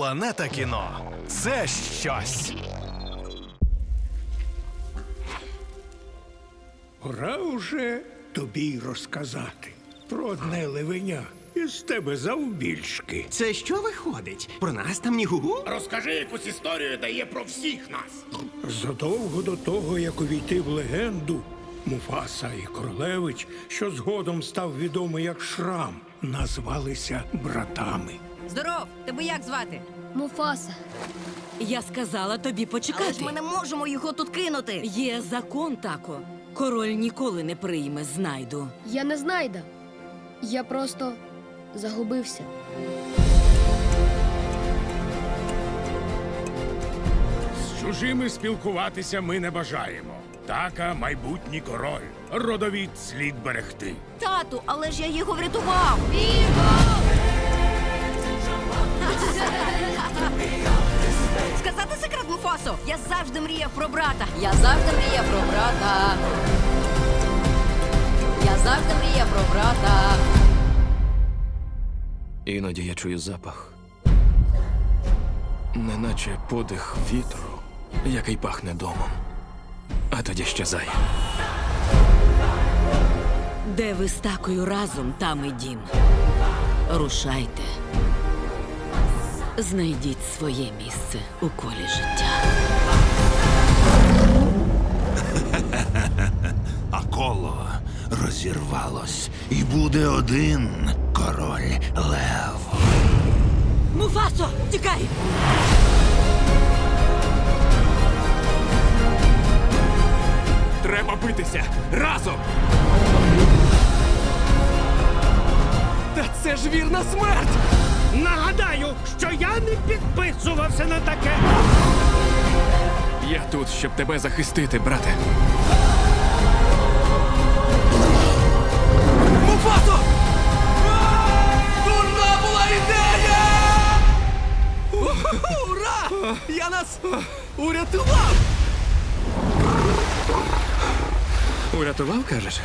Планета кіно це щось. Пора уже тобі розказати про одне левеня із тебе завбільшки. Це що виходить? Про нас там ні гугу? Розкажи якусь історію, де є про всіх нас. Задовго до того, як увійти в легенду, Муфаса і Королевич, що згодом став відомий як Шрам, назвалися братами. Здоров, тебе як звати? Муфаса. Я сказала тобі Але почекати. ж ми не можемо його тут кинути. Є закон тако. Король ніколи не прийме знайду. Я не знайда. Я просто загубився. З чужими спілкуватися ми не бажаємо. Така майбутній король. Родовід слід берегти. Тату, але ж я його врятував. Сказати Муфасо? Я завжди мріяв про брата. Я завжди мріяв про брата. Я завжди мріяв про брата. Іноді я чую запах, неначе подих вітру, який пахне домом, а тоді щезає. Де ви з такою разом, там і дім. Рушайте. Знайдіть своє місце у колі життя. а коло розірвалось, і буде один король лев. Муфасо, тікай! Треба битися разом! Та це ж вірна смерть! Що я не підписувався на таке. Я тут, щоб тебе захистити, брате. Муфасо! Дурна була ідея! Ура! Я нас урятував! Урятував, кажеш?